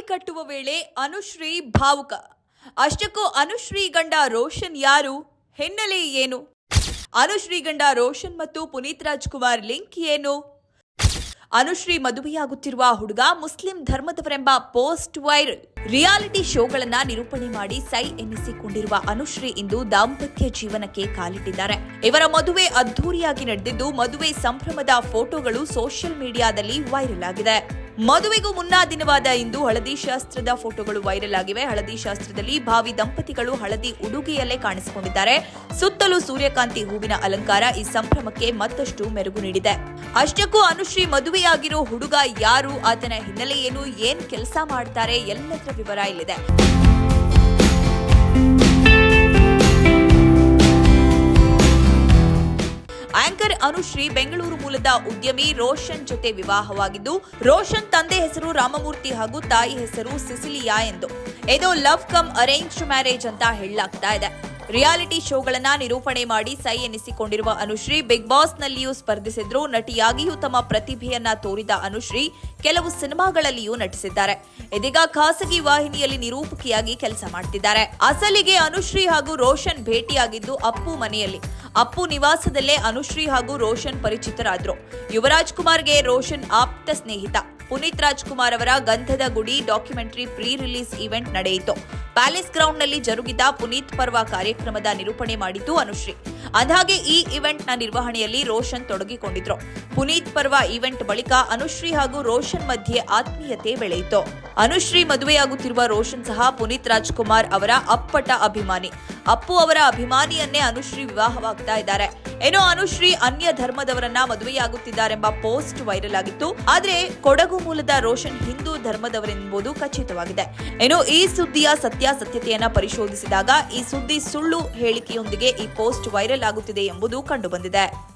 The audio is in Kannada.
ಕಟ್ಟುವ ವೇಳೆ ಅನುಶ್ರೀ ಭಾವುಕ. ಅಷ್ಟಕ್ಕೂ ಅನುಶ್ರೀ ಗಂಡ ರೋಷನ್ ಯಾರು? ಹಿನ್ನೆಲೆ ಏನು? ಅನುಶ್ರೀ ಗಂಡ ರೋಷನ್ ಮತ್ತು ಪುನೀತ್ ರಾಜ್ಕುಮಾರ್ ಲಿಂಕ್ ಏನು? ಅನುಶ್ರೀ ಮದುವೆಯಾಗುತ್ತಿರುವ ಹುಡುಗ ಮುಸ್ಲಿಂ ಧರ್ಮದವರೆಂಬ ಪೋಸ್ಟ್ ವೈರಲ್. ರಿಯಾಲಿಟಿ ಶೋಗಳನ್ನ ನಿರೂಪಣೆ ಮಾಡಿ ಸೈ ಎನ್ನಿಸಿಕೊಂಡಿರುವ ಅನುಶ್ರೀ ಇಂದು ದಾಂಪತ್ಯ ಜೀವನಕ್ಕೆ ಕಾಲಿಟ್ಟಿದ್ದಾರೆ. ಇವರ ಮದುವೆ ಅದ್ಧೂರಿಯಾಗಿ ನಡೆದಿದ್ದು ಮದುವೆ ಸಂಭ್ರಮದ ಫೋಟೋಗಳು ಸೋಷಿಯಲ್ ಮೀಡಿಯಾದಲ್ಲಿ ವೈರಲ್ ಆಗಿದೆ. ಮದುವೆಗೂ ಮುನ್ನಾ ದಿನವಾದ ಇಂದು ಹಳದಿ ಶಾಸ್ತ್ರದ ಫೋಟೋಗಳು ವೈರಲ್ ಆಗಿವೆ. ಹಳದಿ ಶಾಸ್ತ್ರದಲ್ಲಿ ಭಾವಿ ದಂಪತಿಗಳು ಹಳದಿ ಉಡುಗೆಯಲ್ಲೇ ಕಾಣಿಸಿಕೊಂಡಿದ್ದಾರೆ. ಸುತ್ತಲೂ ಸೂರ್ಯಕಾಂತಿ ಹೂವಿನ ಅಲಂಕಾರ ಈ ಸಂಭ್ರಮಕ್ಕೆ ಮತ್ತಷ್ಟು ಮೆರುಗು ನೀಡಿದೆ. ಅಷ್ಟಕ್ಕೂ ಅನುಶ್ರೀ ಮದುವೆಯಾಗಿರೋ ಹುಡುಗ ಯಾರು? ಆತನ ಹಿನ್ನೆಲೆ ಏನು? ಏನ್ ಕೆಲಸ ಮಾಡ್ತಾರೆ? ಎಲ್ಲದರ ವಿವರ ಇಲ್ಲಿದೆ. ಅನುಶ್ರೀ ಬೆಂಗಳೂರು ಮೂಲದ ಉದ್ಯಮಿ ರೋಷನ್ ಜೊತೆ ವಿವಾಹವಾಗಿದ್ದು, ರೋಷನ್ ತಂದೆ ಹೆಸರು ರಾಮಮೂರ್ತಿ ಹಾಗೂ ತಾಯಿ ಹೆಸರು ಸಿಸಿಲಿಯಾ ಎಂದು. ಇದು ಲವ್ ಕಮ್ ಅರೇಂಜ್ ಮ್ಯಾರೇಜ್ ಅಂತ ಹೇಳಲಾಗ್ತಾ ಇದೆ. ರಿಯಾಲಿಟಿ ಶೋಗಳನ್ನ ನಿರೂಪಣೆ ಮಾಡಿ ಸೈ ಎನಿಸಿಕೊಂಡಿರುವ ಅನುಶ್ರೀ ಬಿಗ್ ಬಾಸ್ ನಲ್ಲಿಯೂ ಸ್ಪರ್ಧಿಸಿದ್ರು. ನಟಿಯಾಗಿಯೂ ತಮ್ಮ ಪ್ರತಿಭೆಯನ್ನ ತೋರಿದ ಅನುಶ್ರೀ ಕೆಲವು ಸಿನಿಮಾಗಳಲ್ಲಿಯೂ ನಟಿಸಿದ್ದಾರೆ. ಇದೀಗ ಖಾಸಗಿ ವಾಹಿನಿಯಲ್ಲಿ ನಿರೂಪಕಿಯಾಗಿ ಕೆಲಸ ಮಾಡ್ತಿದ್ದಾರೆ. ಅಸಲಿಗೆ ಅನುಶ್ರೀ ಹಾಗೂ ರೋಷನ್ ಭೇಟಿಯಾಗಿದ್ದು ಅಪ್ಪು ಮನೆಯಲ್ಲಿ. ಅಪ್ಪು ನಿವಾಸದಲ್ಲೇ ಅನುಶ್ರೀ ಹಾಗೂ ರೋಷನ್ ಪರಿಚಿತರಾದ್ರು. ಯುವರಾಜ್ ಕುಮಾರ್ಗೆ ರೋಷನ್ ಆಪ್ತ ಸ್ನೇಹಿತ. ಪುನೀತ್ ರಾಜ್ಕುಮಾರ್ ಅವರ Gandhada Gudi documentary pre release event ನಡೆಯಿತು. ಪ್ಯಾಲೇಸ್ ಗ್ರೌಂಡ್ನಲ್ಲಿ ಜರುಗಿದ ಪುನೀತ್ ಪರ್ವ ಕಾರ್ಯಕ್ರಮದ ನಿರೂಪಣೆ ಮಾಡಿದ್ದು ಅನುಶ್ರೀ. ಅಂದ್ಹಾಗೆ ಈ ಇವೆಂಟ್ನ ನಿರ್ವಹಣೆಯಲ್ಲಿ ರೋಷನ್ ತೊಡಗಿಕೊಂಡಿದ್ರು. ಪುನೀತ್ ಪರ್ವ ಇವೆಂಟ್ ಬಳಿಕ ಅನುಶ್ರೀ ಹಾಗೂ ರೋಷನ್ ಮಧ್ಯೆ ಆತ್ಮೀಯತೆ ಬೆಳೆಯಿತು. ಅನುಶ್ರೀ ಮದುವೆಯಾಗುತ್ತಿರುವ ರೋಷನ್ ಸಹ ಪುನೀತ್ ರಾಜ್ಕುಮಾರ್ ಅವರ ಅಪ್ಪಟ ಅಭಿಮಾನಿ. ಅಪ್ಪು ಅವರ ಅಭಿಮಾನಿಯನ್ನೇ ಅನುಶ್ರೀ ವಿವಾಹವಾಗ್ತಾ ಇದ್ದಾರೆ. ಏನೋ ಅನುಶ್ರೀ ಅನ್ಯ ಧರ್ಮದವರನ್ನ ಮದುವೆಯಾಗುತ್ತಿದ್ದಾರೆಂಬ ಪೋಸ್ಟ್ ವೈರಲ್ ಆಗಿತ್ತು. ಆದ್ರೆ ಕೊಡಗು ಮೂಲದ ರೋಷನ್ ಹಿಂದೂ ಧರ್ಮದವರೆಂಬುದು ಖಚಿತವಾಗಿದೆ. ಏನೋ ಈ ಸುದ್ದಿಯ ಸತ್ಯಾಸತ್ಯತೆಯನ್ನ ಪರಿಶೋಧಿಸಿದಾಗ ಈ ಸುದ್ದಿ ಸುಳ್ಳು ಹೇಳಿಕೆಯೊಂದಿಗೆ ಈ ಪೋಸ್ಟ್ ವೈರಲ್ ಆಗುತ್ತಿದೆ ಎಂಬುದು ಕಂಡುಬಂದಿದೆ.